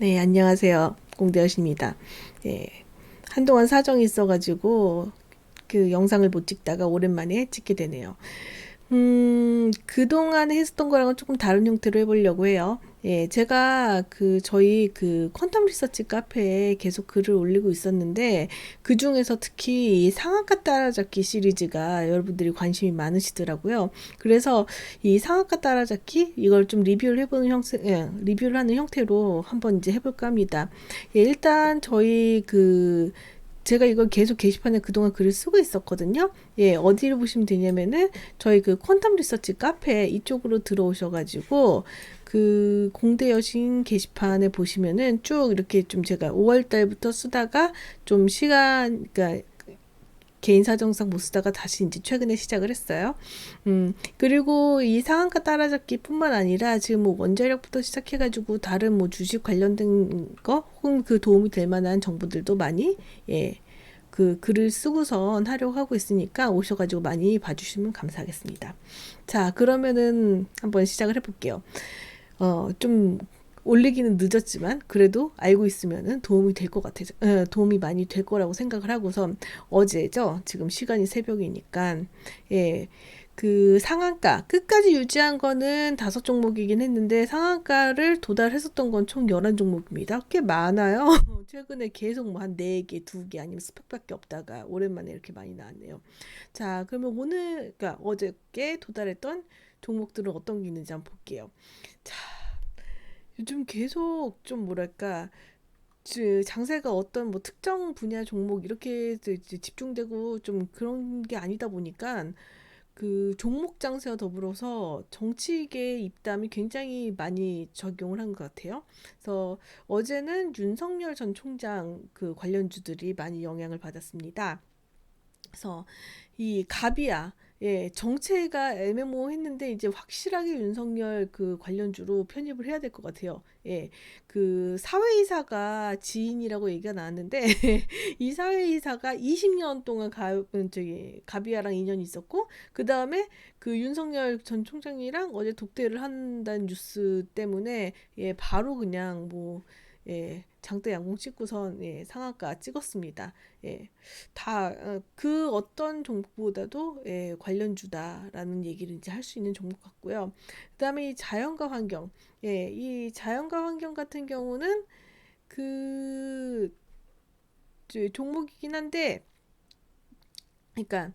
네, 안녕하세요. 공대 여신입니다. 예, 한동안 사정이 있어가지고 그 영상을 못 찍다가 오랜만에 찍게 되네요. 음, 그동안 했었던 거랑은 조금 다른 형태로 해보려고 해요. 예, 제가 그 저희 그 퀀텀 리서치 카페에 계속 글을 올리고 있었는데 그 중에서 특히 이 상한가 따라잡기 시리즈가 여러분들이 관심이 많으시더라고요. 그래서 이 상한가 따라잡기 이걸 좀 리뷰를 해보는 형태, 예, 리뷰를 하는 형태로 한번 이제 해볼까 합니다. 예, 일단 저희 그 제가 이걸 계속 게시판에 그동안 글을 쓰고 있었거든요. 예, 어디를 보시면 되냐면은 저희 그 퀀텀 리서치 카페 이쪽으로 들어오셔가지고 그 공대 여신 게시판에 보시면은 쭉 이렇게 좀 제가 5월 달부터 쓰다가 좀 시간, 그러니까 개인 사정상 못 쓰다가 다시 이제 최근에 시작을 했어요. 음, 그리고 이 상한가 따라잡기 뿐만 아니라 지금 뭐 원자력부터 시작해가지고 다른 뭐 주식 관련된 거 혹은 그 도움이 될 만한 정보들도 많이, 예, 그 글을 쓰고선 하려고 하고 있으니까 오셔가지고 많이 봐주시면 감사하겠습니다. 자, 그러면은 한번 시작을 해볼게요. 어, 좀 올리기는 늦었지만 그래도 알고 있으면은 도움이 될 것 같아요. 어, 도움이 많이 될 거라고 생각을 하고서 어제죠. 지금 시간이 새벽이니까 예. 그 상한가 끝까지 유지한 거는 다섯 종목이긴 했는데 상한가를 도달했었던 건 총 열한 종목입니다. 꽤 많아요. 최근에 계속 뭐 한 네 개, 두 개 아니면 스펙밖에 없다가 오랜만에 이렇게 많이 나왔네요. 자, 그러면 오늘 그러니까 어저께 도달했던 종목들은 어떤 게 있는지 한번 볼게요. 자, 요즘 계속 좀 뭐랄까 그 장세가 어떤 뭐 특정 분야 종목 이렇게 집중되고 좀 그런 게 아니다 보니까 그 종목 장세와 더불어서 정치계 입담이 굉장히 많이 적용을 한 것 같아요. 그래서 어제는 윤석열 전 총장 그 관련주들이 많이 영향을 받았습니다. 그래서 이 가비아 예, 정체가 애매모호했는데 이제 확실하게 윤석열 그 관련주로 편입을 해야 될 것 같아요. 예, 그 사회이사가 지인이라고 얘기가 나왔는데 이 사회이사가 20년 동안 가, 저기 가비아랑 인연이 있었고 그 다음에 그 윤석열 전 총장이랑 어제 독대를 한다는 뉴스 때문에 예, 바로 그냥 뭐 예, 장대 양궁 찍고선 예, 상한가 찍었습니다. 예, 다그 어, 어떤 종목보다도 예, 관련주다라는 얘기를 이제 할 수 있는 종목 같고요. 그다음에 이 자연과 환경, 예, 이 자연과 환경 같은 경우는 그 종목이긴 한데, 그러니까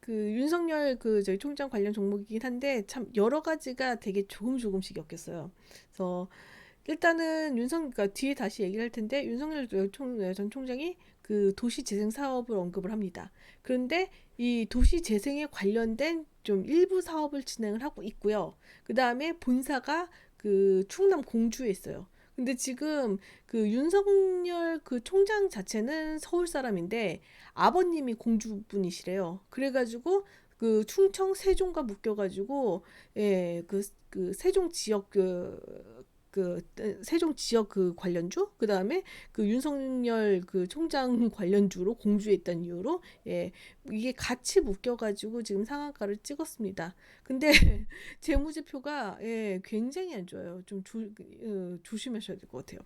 그 윤석열 그 저희 총장 관련 종목이긴 한데 참 여러 가지가 되게 조금 조금씩 엮였어요. 그래서 일단은 윤석 그러니까 뒤에 다시 얘기를 할 텐데 윤석열 총, 전 총장이 그 도시 재생 사업을 언급을 합니다. 그런데 이 도시 재생에 관련된 좀 일부 사업을 진행을 하고 있고요. 그 다음에 본사가 그 충남 공주에 있어요. 근데 지금 그 윤석열 그 총장 자체는 서울 사람인데 아버님이 공주 분이시래요. 그래가지고 그 충청 세종과 묶여가지고 예그 그 세종 지역 그 그 세종 지역 그 관련주 그 다음에 그 윤석열 그 총장 관련주로 공주에 있던 이유로 예 이게 같이 묶여가지고 지금 상한가를 찍었습니다. 근데 재무제표가 예 굉장히 안 좋아요. 좀 조, 어, 조심하셔야 될 것 같아요.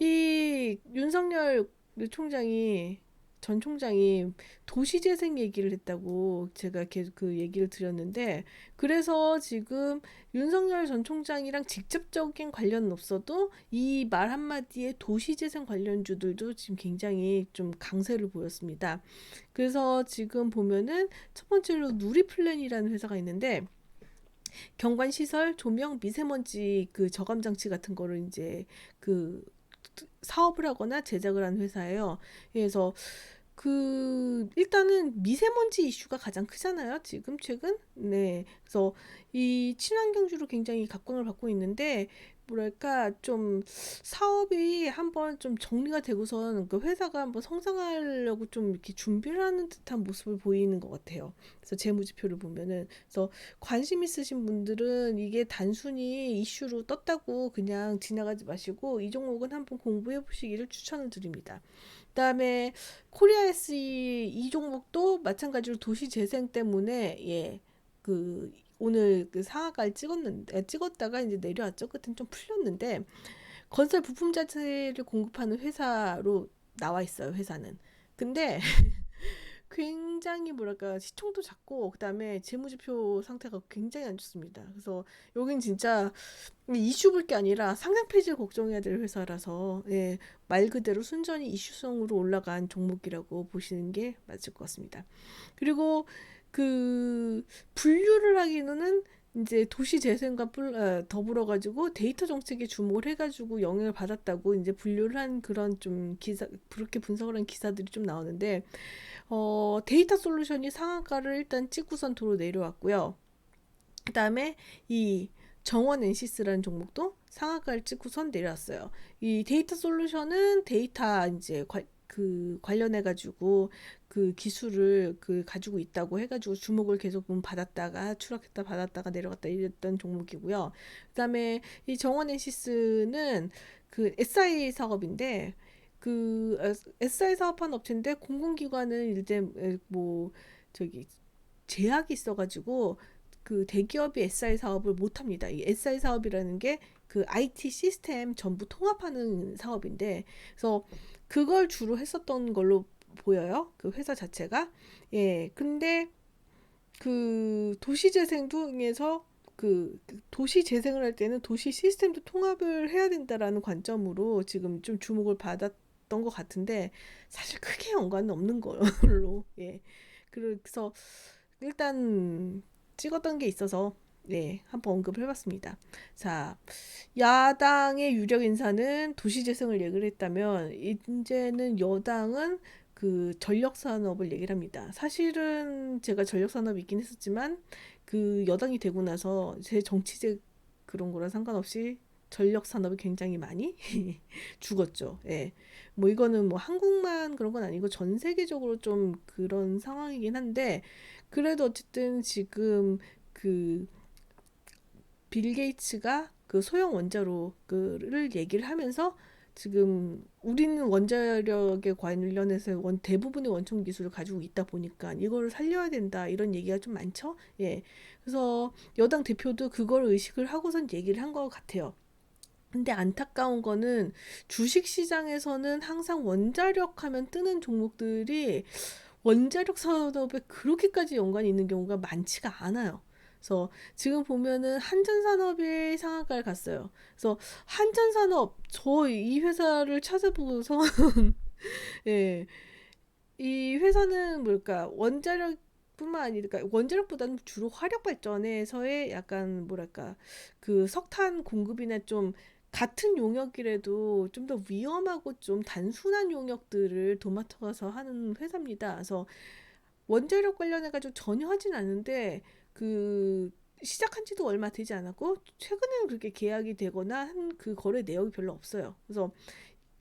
예이 윤석열 총장이 전 총장이 도시재생 얘기를 했다고 제가 계속 그 얘기를 드렸는데 그래서 지금 윤석열 전 총장이랑 직접적인 관련은 없어도 이 말 한마디에 도시재생 관련주들도 지금 굉장히 좀 강세를 보였습니다. 그래서 지금 보면은 첫 번째로 누리플랜이라는 회사가 있는데 경관 시설, 조명, 미세먼지 그 저감 장치 같은 거를 이제 그 사업을 하거나 제작을 한 회사예요. 그래서 그 일단은 미세먼지 이슈가 가장 크잖아요. 지금 최근. 네. 그래서 이 친환경주로 굉장히 각광을 받고 있는데 뭐랄까 좀 사업이 한번 좀 정리가 되고선 그 회사가 한번 성장하려고 좀 이렇게 준비를 하는 듯한 모습을 보이는 것 같아요. 그래서 재무지표를 보면은 그래서 관심 있으신 분들은 이게 단순히 이슈로 떴다고 그냥 지나가지 마시고 이 종목은 한번 공부해 보시기를 추천을 드립니다. 그다음에 코리아 SE 이 종목도 마찬가지로 도시 재생 때문에 예. 그 오늘 그 상하가를 찍었는데 찍었다가 이제 내려왔죠. 끝은 좀 풀렸는데 건설 부품 자체를 공급하는 회사로 나와 있어요, 회사는. 근데 굉장히 뭐랄까 시총도 작고 그다음에 재무지표 상태가 굉장히 안 좋습니다. 그래서 여긴 진짜 이슈 볼 게 아니라 상장 폐지 걱정해야 될 회사라서 예, 말 그대로 순전히 이슈성으로 올라간 종목이라고 보시는 게 맞을 것 같습니다. 그리고 그 분류를 하기는 이제 도시 재생과 어, 더불어 가지고 데이터 정책에 주목을 해가지고 영향을 받았다고 이제 분류를 한 그런 좀 기사 그렇게 분석을 한 기사들이 좀 나오는데 어 데이터 솔루션이 상한가를 일단 찍고선 도로 내려왔고요. 그다음에 이 정원 엔시스라는 종목도 상한가를 찍고선 내려왔어요. 이 데이터 솔루션은 데이터 이제 그 관련해 가지고 그 기술을 그 가지고 있다고 해 가지고 주목을 계속 받았다가 추락했다 받았다가 내려갔다 이랬던 종목이고요. 그다음에 이 정원 엔시스는 그 SI 사업인데 그 SI 사업한 업체인데 공공기관은 이제 뭐 저기 제약이 있어가지고 그 대기업이 SI 사업을 못 합니다. 이 SI 사업이라는 게 그 IT 시스템 전부 통합하는 사업인데, 그래서 그걸 주로 했었던 걸로 보여요. 그 회사 자체가. 예. 근데 그 도시재생 중에서 그 도시 재생을 할 때는 도시 시스템도 통합을 해야 된다라는 관점으로 지금 좀 주목을 받았던 것 같은데 사실 크게 연관은 없는 걸로 예 그래서 일단 찍었던 게 있어서 네, 한번 언급을 해봤습니다. 자, 야당의 유력 인사는 도시재생을 얘기를 했다면, 이제는 여당은 그 전력 산업을 얘기를 합니다. 사실은 제가 전력 산업 있긴 했었지만, 그 여당이 되고 나서 제 정치적 그런 거랑 상관없이 전력 산업이 굉장히 많이 죽었죠. 예. 뭐 이거는 뭐 한국만 그런 건 아니고 전 세계적으로 좀 그런 상황이긴 한데 그래도 어쨌든 지금 그 빌 게이츠가 그 소형 원자로 그를 얘기를 하면서 지금 우리는 원자력에 관련해서 원 대부분의 원천 기술을 가지고 있다 보니까 이거를 살려야 된다 이런 얘기가 좀 많죠. 예. 그래서 여당 대표도 그걸 의식을 하고선 얘기를 한 것 같아요. 근데 안타까운 거는 주식 시장에서는 항상 원자력 하면 뜨는 종목들이 원자력 산업에 그렇게까지 연관이 있는 경우가 많지가 않아요. 그래서 지금 보면은 한전산업이 상한가를 갔어요. 그래서 한전산업 저 이 회사를 찾아보고서 예. 이 회사는 뭘까? 원자력 뿐만 아니라 그러니까 원자력보다는 주로 화력 발전에서의 약간 뭐랄까 그 석탄 공급이나 좀 같은 용역이라도 좀 더 위험하고 좀 단순한 용역들을 도맡아서 하는 회사입니다. 그래서 원자력 관련해 가지고 전혀 하진 않은데 그 시작한 지도 얼마 되지 않았고 최근에는 그렇게 계약이 되거나 한 그 거래 내역이 별로 없어요. 그래서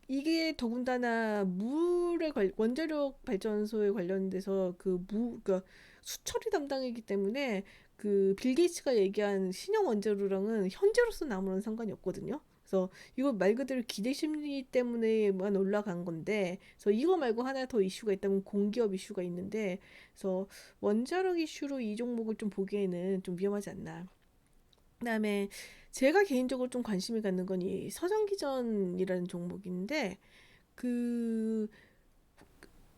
이게 더군다나 물에 관 원자력 발전소에 관련돼서 그무 그러니까 수처리 담당이기 때문에 그 빌 게이츠가 얘기한 신형 원자로랑은 현재로서 아무런 상관이 없거든요. 그래서 이거 말 그대로 기대 심리 때문에만 올라간 건데, 그래서 이거 말고 하나 더 이슈가 있다면 공기업 이슈가 있는데, 그래서 원자력 이슈로 이 종목을 좀 보기에는 좀 위험하지 않나. 그다음에 제가 개인적으로 좀 관심이 갖는 건 이 서정기전이라는 종목인데, 그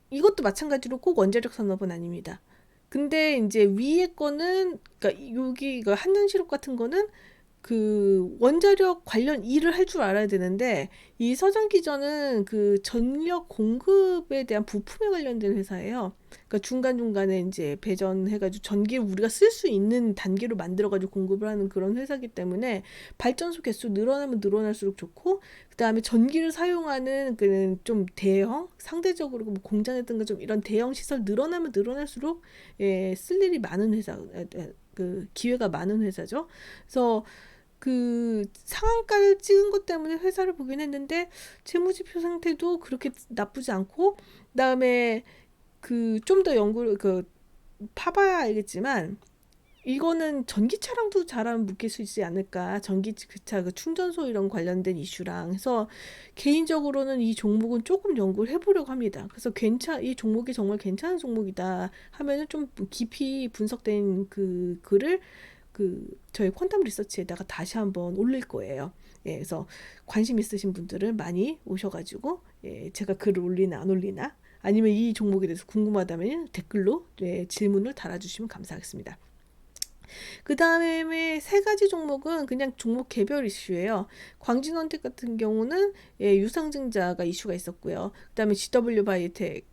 이것도 마찬가지로 꼭 원자력 산업은 아닙니다. 근데 이제 위에 거는 그러니까 여기 한전시럽 같은 거는 그 원자력 관련 일을 할 줄 알아야 되는데 이 서전기전은 그 전력 공급에 대한 부품에 관련된 회사예요. 그러니까 중간 중간에 이제 배전해가지고 전기를 우리가 쓸 수 있는 단계로 만들어가지고 공급을 하는 그런 회사기 때문에 발전소 개수 늘어나면 늘어날수록 좋고 그 다음에 전기를 사용하는 그좀 대형 상대적으로 뭐 공장이든가 좀 이런 대형 시설 늘어나면 늘어날수록 예, 쓸 일이 많은 회사 그 기회가 많은 회사죠. 그래서 그 상한가를 찍은 것 때문에 회사를 보긴 했는데 재무지표 상태도 그렇게 나쁘지 않고 그다음에 그 좀 더 연구를 그 파봐야 알겠지만 이거는 전기차랑도 잘 묶일 수 있지 않을까 전기차 그 충전소 이런 관련된 이슈랑 해서 개인적으로는 이 종목은 조금 연구를 해보려고 합니다. 그래서 괜찮 이 종목이 정말 괜찮은 종목이다 하면은 좀 깊이 분석된 그 글을 그 저희 퀀텀 리서치에다가 다시 한번 올릴 거예요. 예, 그래서 관심 있으신 분들은 많이 오셔가지고 예, 제가 글을 올리나 안 올리나 아니면 이 종목에 대해서 궁금하다면 댓글로 예, 질문을 달아주시면 감사하겠습니다. 그 다음에 세 가지 종목은 그냥 종목 개별 이슈예요. 광진원텍 같은 경우는 예, 유상증자가 이슈가 있었고요. 그 다음에 GW 바이오텍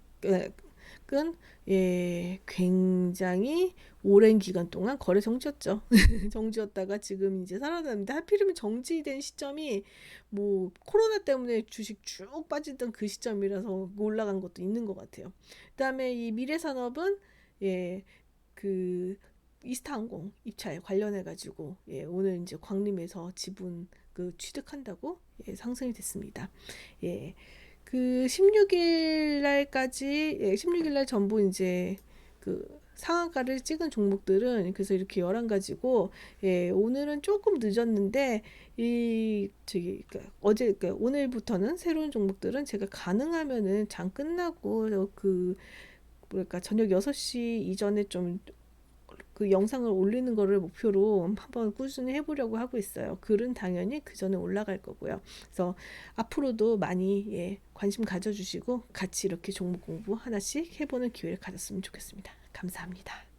은 예, 굉장히 오랜 기간 동안 거래 정지였죠. 정지였다가 지금 이제 살아났는데 하필이면 정지된 시점이 뭐 코로나 때문에 주식 쭉 빠지던 그 시점이라서 올라간 것도 있는 것 같아요. 그다음에 이 미래 산업은 예, 그 이스타항공 입찰 관련해 가지고 예, 오늘 이제 광림에서 지분 그 취득한다고 예, 상승이 됐습니다. 예. 그 16일 날까지 예, 16일 날 전부 이제 그 상한가를 찍은 종목들은 그래서 이렇게 11가지고 예, 오늘은 조금 늦었는데 이 저기 그러니까 어제 그러니까 오늘부터는 새로운 종목들은 제가 가능하면은 장 끝나고 그 뭐랄까 저녁 6시 이전에 좀 그 영상을 올리는 거를 목표로 한번 꾸준히 해보려고 하고 있어요. 글은 당연히 그 전에 올라갈 거고요. 그래서 앞으로도 많이 예, 관심 가져주시고 같이 이렇게 종목 공부 하나씩 해보는 기회를 가졌으면 좋겠습니다. 감사합니다.